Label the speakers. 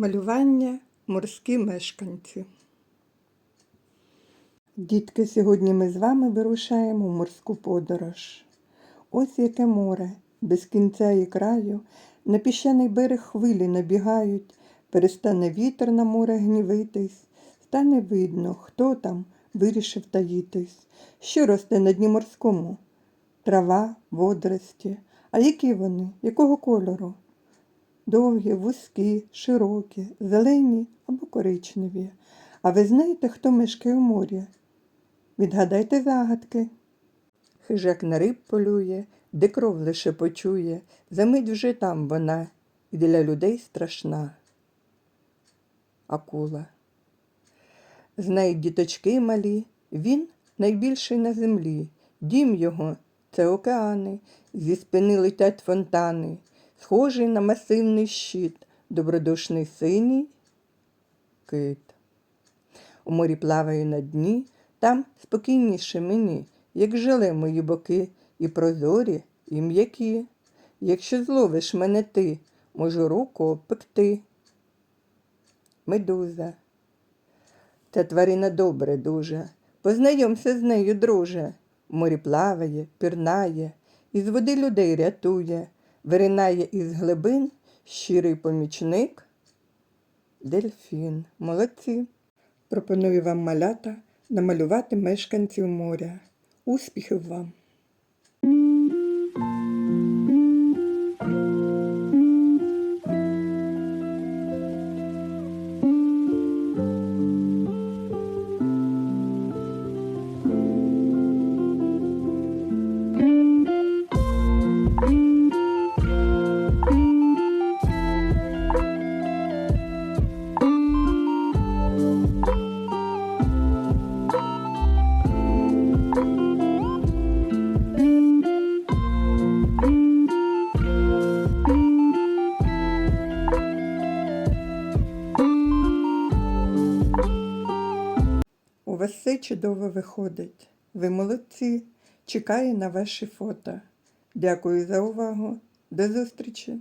Speaker 1: Малювання морські мешканці. Дітки, сьогодні ми з вами вирушаємо в морську подорож. Ось яке море, без кінця і краю, на піщаний берег хвилі набігають, перестане вітер на море гнівитись, стане видно, хто там вирішив таїтись, що росте на дні морському. Трава, водорості. А які вони? Якого кольору? Довгі, вузькі, широкі, зелені або коричневі. А ви знаєте, хто мешкає у морі? Відгадайте загадки. Хижак на риб полює, де кров лише почує, замить вже там вона, і для людей страшна. Акула. Знають діточки малі, він найбільший на землі. Дім його це океани, зі спини летять фонтани, схожий на масивний щит, добродушний синій кит. У морі плаваю на дні, там спокійніше мені, як желе мої боки, і прозорі, і м'які. Якщо зловиш мене ти, можу руку обпекти. Медуза. Ця тварина добре дуже. Познайомся з нею, друже. Морі плаває, пірнає, із води людей рятує, виринає із глибин щирий помічник. Дельфін. Молодці. Пропоную вам малята намалювати мешканців моря. Успіхів вам! Вас все чудово виходить. Ви молодці. Чекаю на ваші фото. Дякую за увагу. До зустрічі!